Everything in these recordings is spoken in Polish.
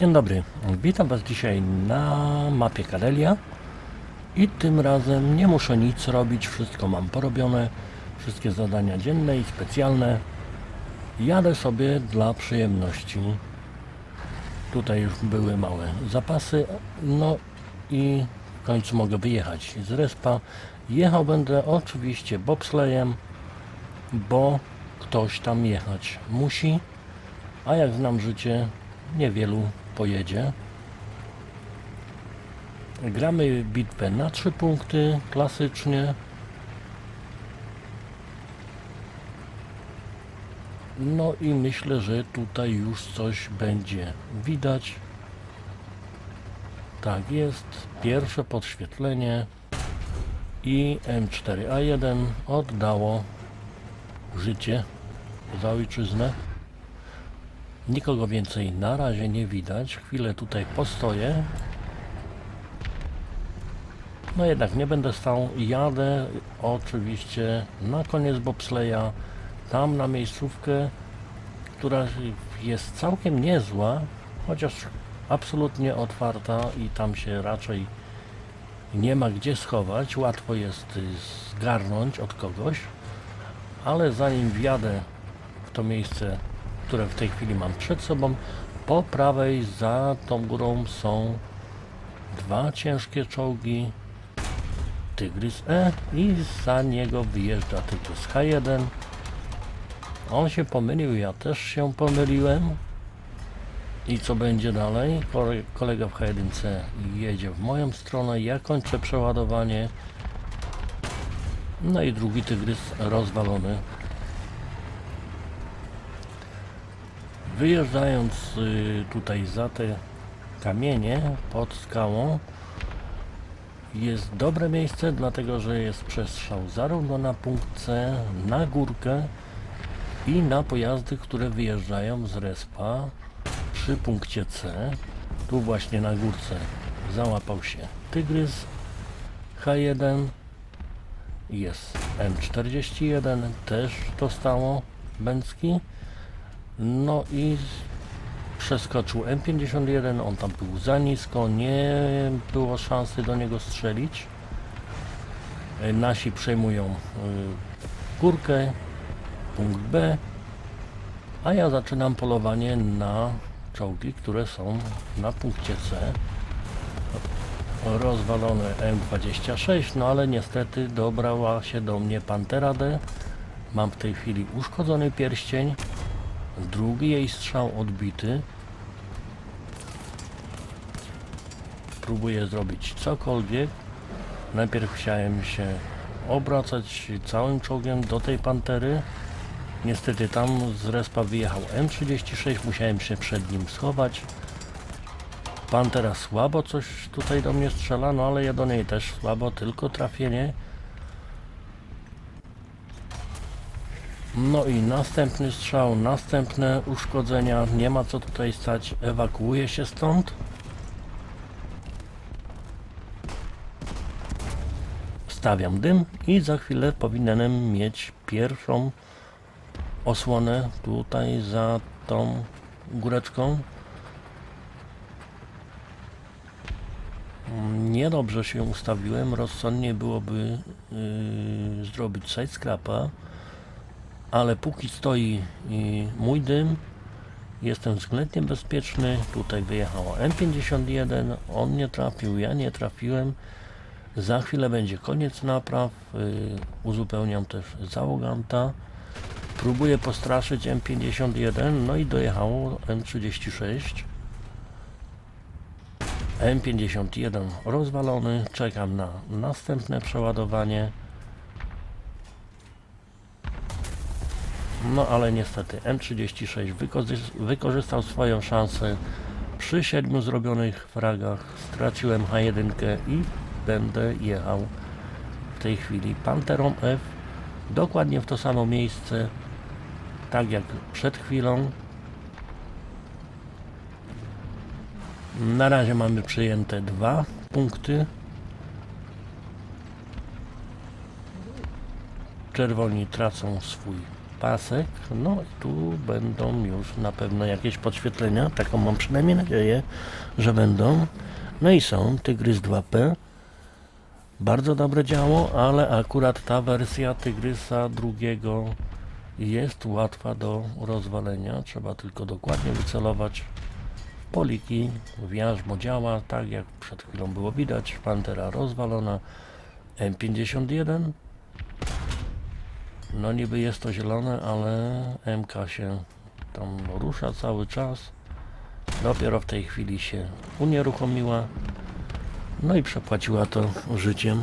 Dzień dobry, witam Was dzisiaj na mapie Karelia i tym razem nie muszę nic robić, wszystko mam porobione, wszystkie zadania dzienne i specjalne. Jadę sobie dla przyjemności. Tutaj już były małe zapasy, no i w końcu mogę wyjechać z respa. Jechał będę oczywiście bobslejem, bo ktoś tam jechać musi, a jak znam życie, niewielu pojedzie. Gramy bitwę na trzy punkty, klasycznie. No i myślę, że tutaj już coś będzie widać. Tak jest, pierwsze podświetlenie i M4A1 oddało życie za ojczyznę. Nikogo więcej na razie nie widać. Chwilę tutaj postoję. No jednak nie będę stał. Jadę oczywiście na koniec bobsleja. Tam na miejscówkę, która jest całkiem niezła, chociaż absolutnie otwarta i tam się raczej nie ma gdzie schować. Łatwo jest zgarnąć od kogoś. Ale zanim wjadę w to miejsce które w tej chwili mam przed sobą. Po prawej za tą górą są dwa ciężkie czołgi. Tygrys E i za niego wyjeżdża Tygrys H1. On się pomylił, ja też się pomyliłem. I co będzie dalej? Kole- Kolega w H1 jedzie w moją stronę, ja kończę przeładowanie. No i drugi tygrys rozwalony. Wyjeżdżając y, tutaj za te kamienie pod skałą jest dobre miejsce, dlatego że jest przestrzał zarówno na punkt C, na górkę i na pojazdy, które wyjeżdżają z respa przy punkcie C. Tu właśnie na górce załapał się Tygrys H1 jest M41 też dostało Bęcki no i przeskoczył M51, on tam był za nisko, nie było szansy do niego strzelić. E, Nasi przejmują y, górkę, punkt B, a ja zaczynam polowanie na czołgi, które są na punkcie C. Rozwalone M26, no ale niestety dobrała się do mnie Pantera D. Mam w tej chwili uszkodzony pierścień. Drugi jej strzał odbity. Próbuję zrobić cokolwiek. Najpierw chciałem się obracać całym czołgiem do tej pantery. Niestety tam z respa wyjechał M36, musiałem się przed nim schować. Pantera słabo coś tutaj do mnie strzela, no ale ja do niej też słabo, tylko trafienie. No i następny strzał, następne uszkodzenia, nie ma co tutaj stać, ewakuuję się stąd. Stawiam dym i za chwilę powinienem mieć pierwszą osłonę tutaj za tą góreczką. Niedobrze się ustawiłem, rozsądnie byłoby yy, zrobić side scrapa ale póki stoi mój dym, jestem względnie bezpieczny. Tutaj wyjechało M51, on nie trafił, ja nie trafiłem. Za chwilę będzie koniec napraw. y, Uzupełniam też załoganta. Próbuję postraszyć M51, no i dojechało M36. M51 rozwalony, czekam na następne przeładowanie. No ale niestety M36 wykorzy- wykorzystał swoją szansę przy siedmiu zrobionych fragach. Straciłem H1 i będę jechał w tej chwili Panterą F dokładnie w to samo miejsce tak jak przed chwilą. Na razie mamy przyjęte dwa punkty. Czerwoni tracą swój pasek. No i tu będą już na pewno jakieś podświetlenia. Taką mam przynajmniej nadzieję, że będą. No i są Tygrys 2P. Bardzo dobre działo, ale akurat ta wersja Tygrysa drugiego jest łatwa do rozwalenia. Trzeba tylko dokładnie wycelować w poliki. W jarzmo działa tak jak przed chwilą było widać. Pantera rozwalona. M51 no niby jest to zielone, ale MK się tam rusza cały czas. Dopiero w tej chwili się unieruchomiła. No i przepłaciła to życiem.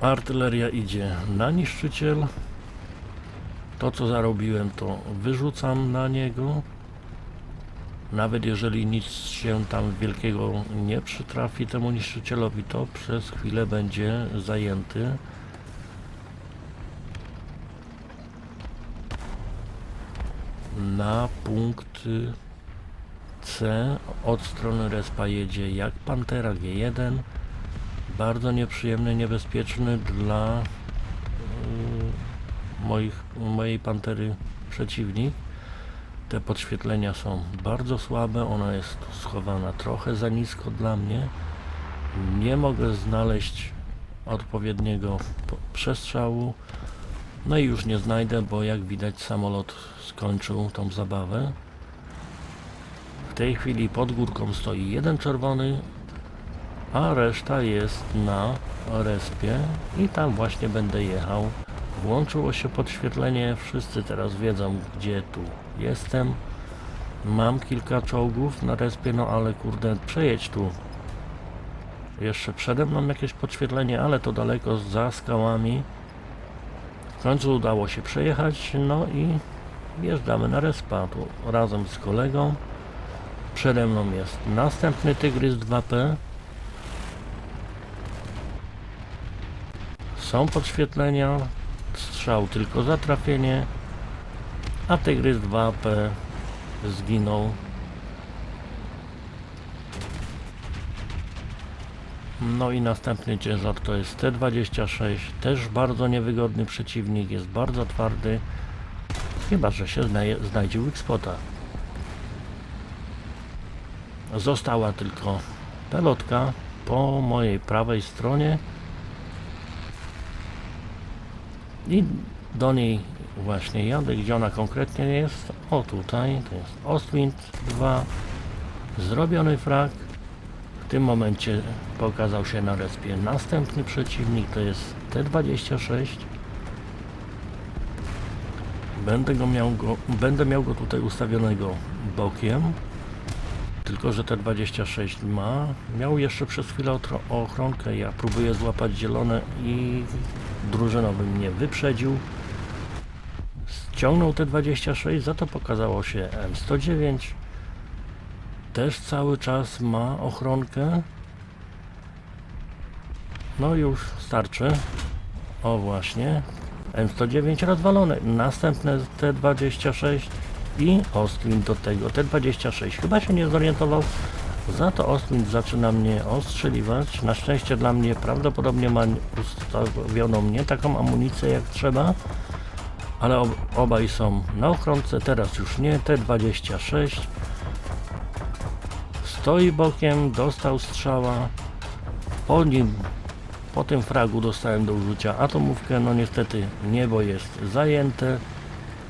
Artyleria idzie na niszczyciel. To co zarobiłem to wyrzucam na niego. Nawet jeżeli nic się tam wielkiego nie przytrafi temu niszczycielowi, to przez chwilę będzie zajęty. Na punkt C od strony respa jedzie jak Pantera G1. Bardzo nieprzyjemny, niebezpieczny dla y, moich, mojej Pantery przeciwnik. Te podświetlenia są bardzo słabe, ona jest schowana trochę za nisko dla mnie. Nie mogę znaleźć odpowiedniego po- przestrzału. No i już nie znajdę, bo jak widać samolot skończył tą zabawę. W tej chwili pod górką stoi jeden czerwony, a reszta jest na respie i tam właśnie będę jechał. Włączyło się podświetlenie, wszyscy teraz wiedzą gdzie tu jestem. Mam kilka czołgów na respie, no ale kurde, przejedź tu. Jeszcze przede mną jakieś podświetlenie, ale to daleko za skałami. W końcu udało się przejechać, no i wjeżdżamy na respa tu razem z kolegą. Przede mną jest następny Tygrys 2P. Są podświetlenia, strzał tylko za trafienie, a Tygrys 2P zginął. No i następny ciężar to jest T26, też bardzo niewygodny przeciwnik, jest bardzo twardy, chyba że się znajdzie weak spota. Została tylko pelotka po mojej prawej stronie i do niej właśnie jadę, gdzie ona konkretnie jest. O tutaj, to jest Ostwind 2, zrobiony frag. W tym momencie pokazał się na respie następny przeciwnik, to jest T26. Będę, go miał go, będę miał go tutaj ustawionego bokiem. Tylko, że T26 ma. Miał jeszcze przez chwilę ochronkę. Ja próbuję złapać zielone i drużynowy mnie wyprzedził. Ściągnął T26, za to pokazało się M109. Też cały czas ma ochronkę. No już starczy. O właśnie. M109 rozwalone. Następne T26 i Ostwind do tego. T26 chyba się nie zorientował. Za to Ostwind zaczyna mnie ostrzeliwać. Na szczęście dla mnie prawdopodobnie ma ustawioną nie taką amunicję jak trzeba. Ale ob obaj są na ochronce. Teraz już nie. T26 stoi bokiem, dostał strzała. Po nim, po tym fragu dostałem do użycia atomówkę. No niestety niebo jest zajęte.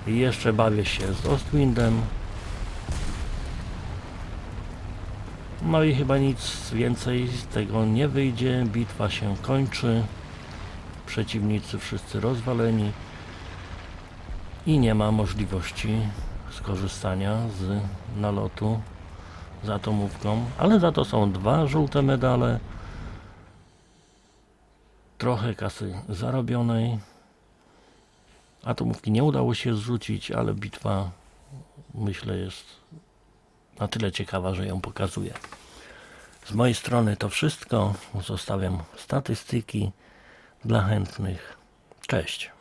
I jeszcze bawię się z Ostwindem. No i chyba nic więcej z tego nie wyjdzie. Bitwa się kończy. Przeciwnicy wszyscy rozwaleni. I nie ma możliwości skorzystania z nalotu z atomówką. Ale za to są dwa żółte medale. Trochę kasy zarobionej. Atomówki nie udało się zrzucić, ale bitwa myślę jest na tyle ciekawa, że ją pokazuję. Z mojej strony to wszystko. Zostawiam statystyki dla chętnych. Cześć.